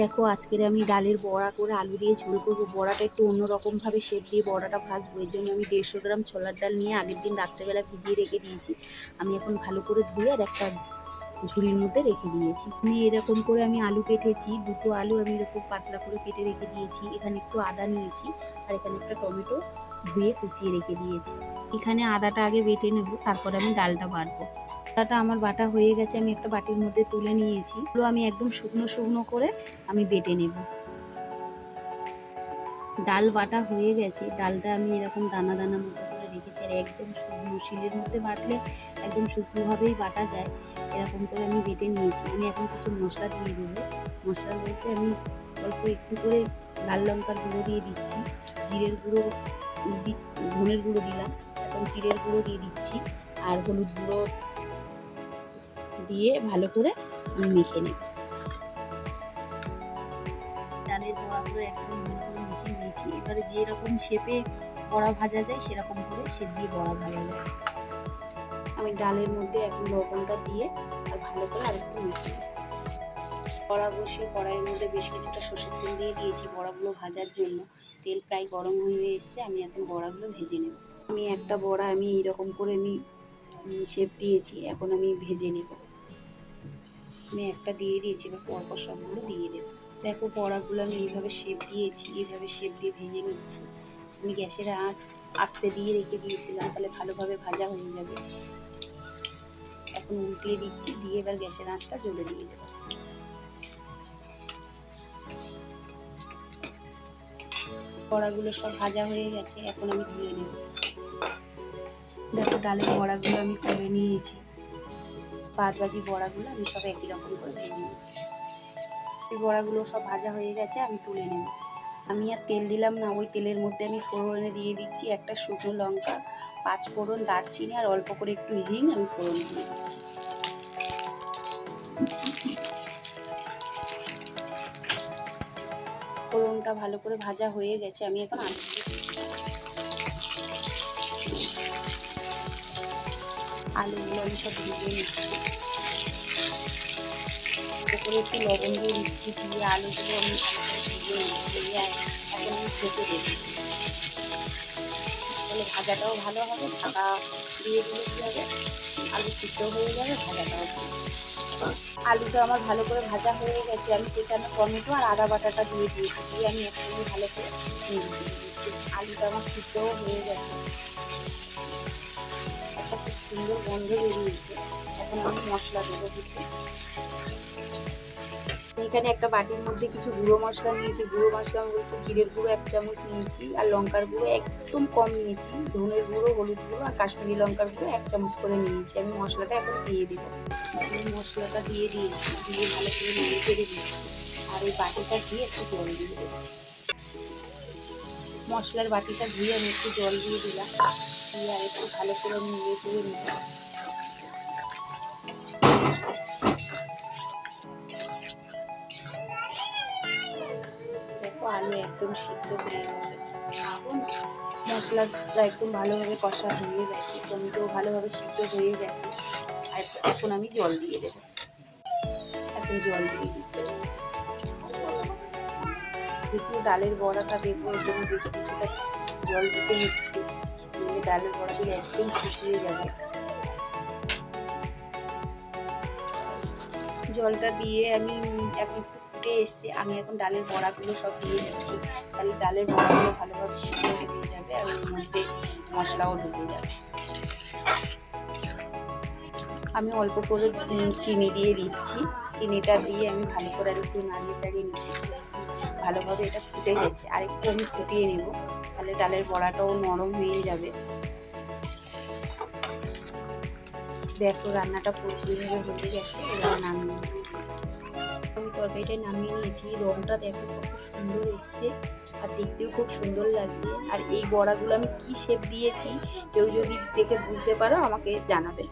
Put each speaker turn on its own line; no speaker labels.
দেখো, আজকের আমি ডালের বড়া করে আলু দিয়ে ঝোল করব। বড়াটা একটু অন্যরকমভাবে শেপ দিয়ে বড়াটা ভাজবো। এর জন্য আমি দেড়শো গ্রাম ছোলার ডাল নিয়ে আগের দিন রাত্রেবেলা ভিজিয়ে রেখে দিয়েছি। আমি এখন ভালো করে ধুয়ে আর একটা ঝুড়ির মধ্যে রেখে দিয়েছি। নিয়ে এরকম করে আমি আলু কেটেছি। দুটো আলু আমি এরকম পাতলা করে কেটে রেখে দিয়েছি। এখানে একটু আদা নিয়েছি আর এখানে একটা টমেটো ধুয়ে কুচিয়ে রেখে দিয়েছি। এখানে আদাটা আগে বেটে নেব, তারপর আমি ডালটা বাটবো। আদাটা আমার বাটা হয়ে গেছে, আমি একটা বাটির মধ্যে তুলে নিয়েছি। এগুলো আমি একদম শুকনো শুকনো করে আমি বেটে নেব। ডাল বাটা হয়ে গেছে, ডালটা আমি এরকম দানা দানা মতো করে রেখেছি। আর একদম শুকনো শিলের মধ্যে বাটলে একদম শুকনোভাবেই বাটা যায়। এরকম করে আমি বেটে নিয়েছি। আমি এখন কিছু মশলা দিয়ে দেবো। মশলা বলতে আমি অল্প একটু করে লাল লঙ্কার গুঁড়ো দিয়ে দিচ্ছি। জিরের গুঁড়ো ধনের গুঁড়ো দিলাম। এখন জিরের গুঁড়ো দিয়ে দিচ্ছি আর হলুদ গুঁড়ো দিয়ে ভালো করে আমি মেখে নিই ডালের বড়াগুলো একদম করে মেখে নিয়েছি। এবারে যেরকম শেপে বড়া ভাজা যায়, সেরকম করে শেপ দিয়ে বড়া ভাজা যায়। আমি ডালের মধ্যে এখন লবণটা দিয়ে আর ভালো করে আরেকটু মেখে নেব। কড়া বসিয়ে কড়াইয়ের মধ্যে বেশ কিছুটা সর্ষের তেল দিয়ে দিয়েছি। বড়াগুলো ভাজার জন্য তেল প্রায় গরম হয়ে এসছে, আমি এখন বড়াগুলো ভেজে নেব। আমি একটা বড়া আমি এইরকম করে আমি শেপ দিয়েছি, এখন আমি ভেজে নেব। আমি একটা দিয়ে দিয়েছি, এবার পরপর সবগুলো দিয়ে দেবো। দেখো বড়াগুলো আমি এইভাবে শেপ দিয়েছি, এইভাবে শেপ দিয়ে ভেজে নিচ্ছি। আমি গ্যাসের আঁচ আস্তে দিয়ে রেখে দিয়েছিলাম, তাহলে ভালোভাবে ভাজা হয়ে যাবে। এখন উল্টিয়ে দিচ্ছি, দিয়ে এবার গ্যাসের আঁচটা জ্বলে দিয়ে দেবো। বড়াগুলো সব ভাজা হয়ে গেছে, এখন আমি তুলে নেব। দেখো ডালের বড়াগুলো আমি তুলে নিয়েছি। বাদ বাকি বড়াগুলো আমি সব একই রকম করে ভেজে নিচ্ছি এই বড়াগুলো সব ভাজা হয়ে গেছে, আমি তুলে নেব। আমি আর তেল দিলাম না, ওই তেলের মধ্যে আমি ফোড়নে দিয়ে দিচ্ছি একটা শুকনো লঙ্কা, পাঁচ ফোড়ন দারচিনি আর অল্প করে একটু হিং আমি ফোড়ন দিয়ে দিচ্ছি। ফোড়নটা ভালো করে ভাজা হয়ে গেছে, আমি এখন আলু আলুগুলো আমি সব ভেজে নিচ্ছি। করে একটু লবণ দিয়ে দিচ্ছি, দিয়ে আলুগুলো আমি ভেজে এখন আমি ছেঁকে দেবো তাহলে ভাজাটাও ভালো হবে, ঢাকা দিয়ে দিলে কী হবে? আলু সিদ্ধ হয়ে যাবে, ভাজাটাও ভালো। আলুটা আমার ভালো করে ভাজা হয়ে গেছে। আমি সেখানে টমেটো আর আদা বাটাটা দিয়ে দিয়েছি। দিয়ে আমি একসঙ্গে ভালো করে আলুটা আমার সিদ্ধও হয়ে গেছে। একটা খুব সুন্দর গন্ধ বেরিয়েছে। এখন আমি মশলা দেবো কিছু। এখানে একটা বাটির মধ্যে কিছু গুঁড়ো মশলা নিয়েছি। গুঁড়ো মশলা বলতে জিরের গুঁড়ো এক চামচ নিয়েছি আর লঙ্কার গুঁড়ো একদম কম নিয়েছি। ধনের গুঁড়ো, হলুদ গুঁড়ো আর কাশ্মীরি লঙ্কার গুঁড়ো এক চামচ করে নিয়েছি। আমি মশলাটা এখন দিয়ে দেবো। মশলাটা দিয়ে দিয়েছি। দিয়ে ভালো করে নেড়ে চেড়ে দিয়েছি। আর ওই বাটিটা দিয়ে একটু জল দিয়ে দেবো। মশলার বাটিটা ধুয়ে আমি একটু জল দিয়ে দিলাম। দিয়ে আর একটু ভালো করে নেড়ে চেড়ে নিলাম। আলু একদম সিদ্ধ হয়ে গেছে। মশলাটা একদম ভালোভাবে কষা হয়ে গেছে। টমেটো ভালোভাবে সিদ্ধ হয়ে গেছে। আর এখন আমি জল দিয়ে দেবো। এখন জল দিয়ে দিতে। যেহেতু ডালের বড়াটা দেবো এর জন্য বেশ কিছুটা জল দিতে হচ্ছে। ডালের বড়া দিয়ে একদম শুকিয়ে যাবে। জলটা দিয়ে আমি এখন একটু ফুটে এসছে আমি এখন ডালের বড়াগুলো সব দিয়ে দিচ্ছি। তাহলে ডালের বড়াগুলো ভালোভাবে সিদ্ধ হয়ে যাবে আর ওর মধ্যে মশলাও ঢুকে যাবে। আমি অল্প করে চিনি দিয়ে দিচ্ছি। চিনিটা দিয়ে আমি ভালো করে একটু নাড়িয়ে চাড়িয়ে নিচ্ছি। ভালোভাবে এটা ফুটে গেছে। আর একটু আমি ফুটিয়ে নেব। তাহলে ডালের বড়াটাও নরম হয়ে যাবে। দেখো, রান্নাটা পুরোপুরিভাবে হয়ে গেছে, এবার নামিয়ে তরকারিটা নামিয়ে নিয়েছি। রংটা দেখো খুব সুন্দর এসছে। আর দেখতেও খুব সুন্দর লাগছে। আর এই বড়াগুলো আমি কি শেপ দিয়েছি, কেউ যদি দেখে বুঝতে পারো, আমাকে জানাবে।